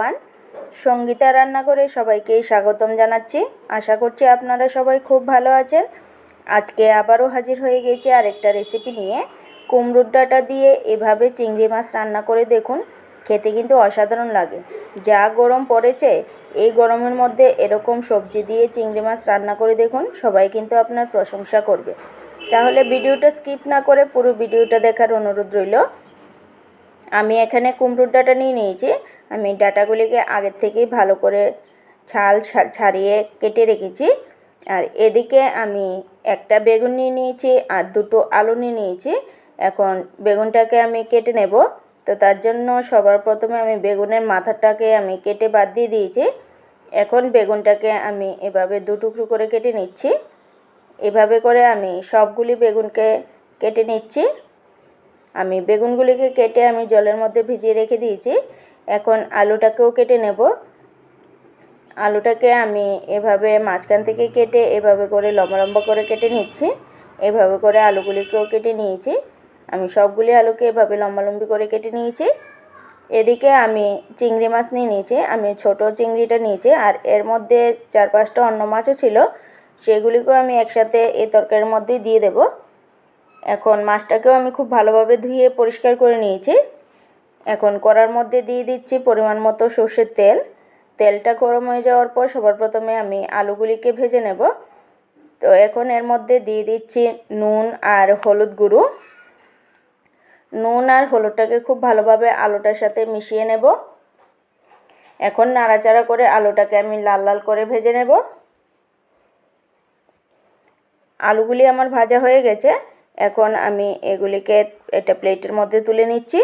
One Sangeeta রান্নাঘরে সবাইকে স্বাগতম জানাচ্ছি। আশা করছি আপনারা সবাই খুব ভালো আছেন। আজকে আবারও হাজির হয়ে গেছি আরেকটা রেসিপি নিয়ে। কুমড়োর ডাঁটা দিয়ে এভাবে চিংড়ি মাছ রান্না করে দেখুন, খেতে কিন্তু অসাধারণ লাগে। যা গরম পড়েছে, এই গরমের মধ্যে এরকম সবজি দিয়ে চিংড়ি মাছ রান্না করে দেখুন, সবাই কিন্তু আপনার প্রশংসা করবে। তাহলে ভিডিওটা স্কিপ না করে পুরো ভিডিওটা দেখার অনুরোধ রইল। আমি এখানে কুমড়োর ডাঁটা নিয়ে নিয়েছি। আমি ডাটাগুলিকে আগের থেকেই ভালো করে ছাল ছাড়িয়ে কেটে রেখেছি। আর এদিকে আমি একটা বেগুন নিয়ে নিয়েছি আর দুটো আলু নিয়ে নিয়েছি। এখন বেগুনটাকে আমি কেটে নেব। তো তার জন্য সবার প্রথমে আমি বেগুনের মাথাটাকে আমি কেটে বাদ দিয়ে দিয়েছি। এখন বেগুনটাকে আমি এভাবে দু টুকরো করে কেটে নিচ্ছি। এভাবে করে আমি সবগুলি বেগুনকে কেটে নিচ্ছি। আমি বেগুনগুলিকে কেটে আমি জলের মধ্যে ভিজিয়ে রেখে দিয়েছি। এখন আলুটাকেও কেটে নেব। আলুটাকে আমি এভাবে মাঝখান থেকে কেটে এভাবে করে লম্বা লম্বা করে কেটে নিচ্ছি। এভাবে করে আলুগুলিকেও কেটে নিয়েছি। আমি সবগুলি আলুকে এভাবে লম্বালম্বি করে কেটে নিয়েছি। এদিকে আমি চিংড়ি মাছ নিয়ে নিয়েছি। আমি ছোট চিংড়িটা নিয়েছি আর এর মধ্যে চার পাঁচটা অন্য মাছও ছিল। সেগুলিকেও আমি একসাথে এই তরকারির মধ্যেই দিয়ে দেব। এখন মাছটাকেও আমি খুব ভালোভাবে ধুয়ে পরিষ্কার করে নিয়েছি। এখন কড়ার মধ্যে দিয়ে দিচ্ছি পরিমাণ মতো সর্ষের তেল। তেলটা গরম হয়ে যাওয়ার পর সবার প্রথমে আমি আলুগুলিকে ভেজে নেব। তো এখন এর মধ্যে দিয়ে দিচ্ছি নুন আর হলুদ গুঁড়ো। নুন আর হলুদটাকে খুব ভালোভাবে আলুটার সাথে মিশিয়ে নেব। এখন নাড়াচাড়া করে আলুটাকে আমি লাল লাল করে ভেজে নেব। আলুগুলি আমার ভাজা হয়ে গেছে। এখন আমি এগুলিকে এটা প্লেটের মধ্যে তুলে নিচ্ছি।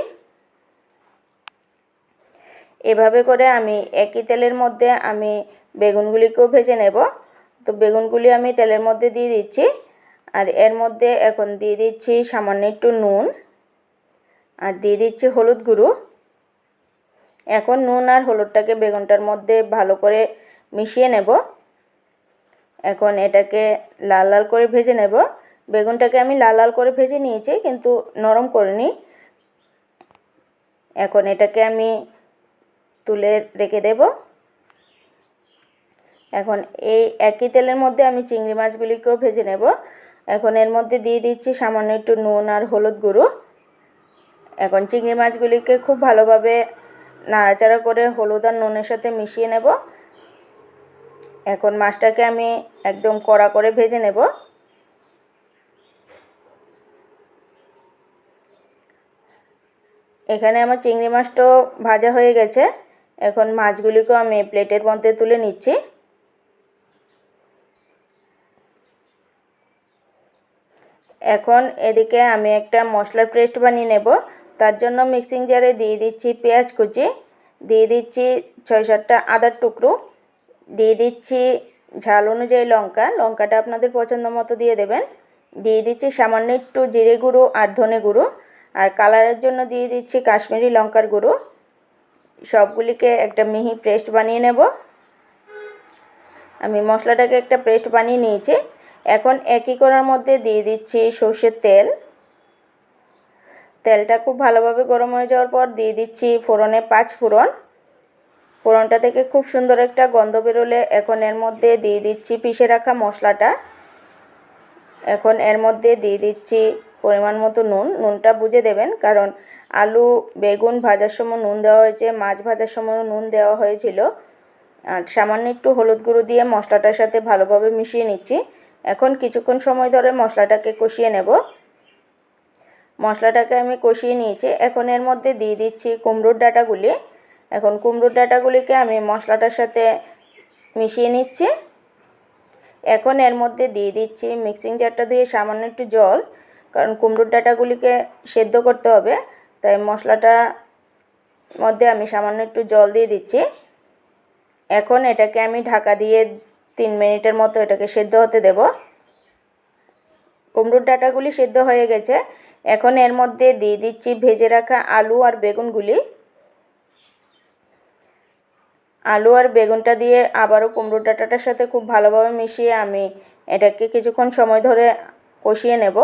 এভাবে করে আমি একই তেলের মধ্যে আমি বেগুনগুলিকেও ভেজে নেব। তো বেগুনগুলি আমি তেলের মধ্যে দিয়ে দিচ্ছি। আর এর মধ্যে এখন দিয়ে দিচ্ছি সামান্য একটু নুন। আর দিয়ে দিচ্ছি হলুদ গুঁড়ো। এখন নুন আর হলুদটাকে বেগুনটার মধ্যে ভালো করে মিশিয়ে নেব। এখন এটাকে লাল লাল করে ভেজে নেব। বেগুনটাকে আমি লাল লাল করে ভেজে নিয়েছি, কিন্তু নরম করিনি। এখন এটাকে আমি তুলে রেখে দেব। এখন এই একই তেলের মধ্যে আমি চিংড়ি মাছগুলিকেও ভেজে নেব। এখন এর মধ্যে দিয়ে দিচ্ছি সামান্য একটু নুন আর হলুদ গুঁড়ো। এখন চিংড়ি মাছগুলিকে খুব ভালোভাবে নাড়াচাড়া করে হলুদ আর নুনের সাথে মিশিয়ে নেব। এখন মাছটাকে আমি একদম কড়া করে ভেজে নেব। এখানে আমার চিংড়ি মাছটাও ভাজা হয়ে গেছে। এখন মাছগুলিকেও আমি প্লেটের মধ্যে তুলে নিচ্ছি। এখন এদিকে আমি একটা মশলার পেস্ট বানিয়ে নেব। তার জন্য মিক্সিং জারে দিয়ে দিচ্ছি পেঁয়াজ কুচি, দিয়ে দিচ্ছি ছয় সাতটা আদার টুকরো, দিয়ে দিচ্ছি ঝাল অনুযায়ী লঙ্কা, লঙ্কাটা আপনাদের পছন্দ মতো দিয়ে দেবেন। দিয়ে দিচ্ছি সামান্য একটু জিরে গুঁড়ো আর ধনে গুঁড়ো, আর কালারের জন্য দিয়ে দিচ্ছি কাশ্মীরি লঙ্কার গুঁড়ো। সবগুলিকে একটা মিহি পেস্ট বানিয়ে নেব। আমি মশলাটাকে একটা পেস্ট বানিয়ে নিয়েছি। এখন একই করার মধ্যে দিয়ে দিচ্ছি সর্ষের তেল। তেলটা খুব ভালোভাবে গরম হয়ে যাওয়ার পর দিয়ে দিচ্ছি ফোড়নে পাঁচ ফোড়ন। ফোড়নটা থেকে খুব সুন্দর একটা গন্ধ বেরোলে এখন এর মধ্যে দিয়ে দিচ্ছি পিষে রাখা মশলাটা। এখন এর মধ্যে দিয়ে দিচ্ছি পরিমাণ মতো নুন। নুনটা বুঝে দেবেন, কারণ আলু, বেগুন ভাজার সময় নুন দেওয়া হয়েছে, মাছ ভাজার সময়ও নুন দেওয়া হয়েছিল। আর সামান্য একটু হলুদ গুঁড়ো দিয়ে মশলাটার সাথে ভালোভাবে মিশিয়ে নিচ্ছি। এখন কিছুক্ষণ সময় ধরে মশলাটাকে কষিয়ে নেব। মশলাটাকে আমি কষিয়ে নিয়েছি। এখন এর মধ্যে দিয়ে দিচ্ছি কুমড়োর ডাঁটাগুলি। এখন কুমড়োর ডাঁটাগুলিকে আমি মশলাটার সাথে মিশিয়ে নিচ্ছি। এখন এর মধ্যে দিয়ে দিচ্ছি মিক্সিং জারটা দিয়ে সামান্য একটু জল, কারণ কুমড়োর ডাঁটাগুলিকে সেদ্ধ করতে হবে। তাই মশলাটা মধ্যে আমি সামান্য একটু জল দিয়ে দিচ্ছি। এখন এটাকে আমি ঢাকা দিয়ে তিন মিনিটের মতো এটাকে সেদ্ধ হতে দেব। কুমড়োর ডাটাগুলি সেদ্ধ হয়ে গেছে। এখন এর মধ্যে দিয়ে দিচ্ছি ভেজে রাখা আলু আর বেগুনগুলি। আলু আর বেগুনটা দিয়ে আবারও কুমড়োর ডাটাটার সাথে খুব ভালোভাবে মিশিয়ে আমি এটাকে কিছুক্ষণ সময় ধরে কষিয়ে নেব।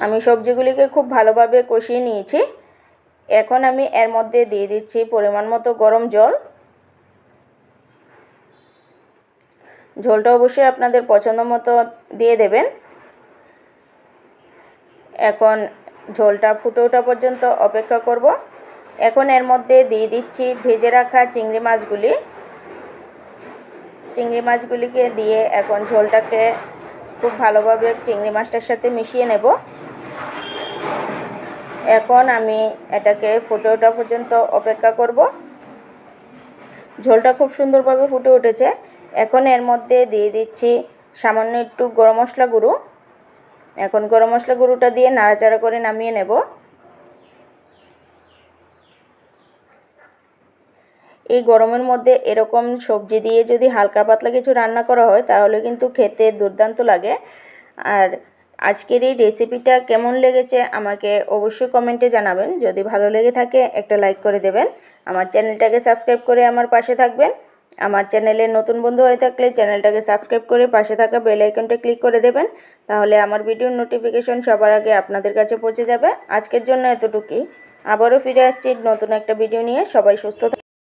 আমি সবজিগুলিকে খুব ভালোভাবে কষিয়ে নিয়েছি। এখন আমি এর মধ্যে দিয়ে দিচ্ছি পরিমাণ মতো গরম জল। ঝোলটা অবশ্যই আপনাদের পছন্দ মতো দিয়ে দেবেন। এখন ঝোলটা ফুটে ওঠা পর্যন্ত অপেক্ষা করব। এখন এর মধ্যে দিয়ে দিচ্ছি ভেজে রাখা চিংড়ি মাছগুলি। চিংড়ি মাছগুলিকে দিয়ে এখন ঝোলটাকে খুব ভালোভাবে চিংড়ি মাছটার সাথে মিশিয়ে নেব। এখন আমি এটাকে ফুটে ওঠা পর্যন্ত অপেক্ষা করব। ঝোলটা খুব সুন্দরভাবে ফুটে উঠেছে। এখন এর মধ্যে দিয়ে দিচ্ছি সামান্য একটু গরম মশলা গুঁড়ো। এখন গরম মশলা গুঁড়োটা দিয়ে নাড়াচাড়া করে নামিয়ে নেব। এই গরমের মধ্যে এরকম সবজি দিয়ে যদি হালকা পাতলা কিছু রান্না করা হয়, তাহলে কিন্তু খেতে দুর্দান্ত লাগে। আর আজকের এই রেসিপিটা কেমন লেগেছে আমাকে অবশ্যই কমেন্টে জানাবেন। যদি ভালো লেগে থাকে, একটা লাইক করে দেবেন। আমার চ্যানেলটাকে সাবস্ক্রাইব করে আমার পাশে থাকবেন। আমার চ্যানেলে নতুন বন্ধু হয়ে থাকলে চ্যানেলটাকে সাবস্ক্রাইব করে পাশে থাকা বেল আইকনটা ক্লিক করে দেবেন। তাহলে আমার ভিডিওর নোটিফিকেশন সবার আগে আপনাদের কাছে পৌঁছে যাবে। আজকের জন্য এতটুকুই। আবারও ফিরে আসছি নতুন একটা ভিডিও নিয়ে। সবাই সুস্থ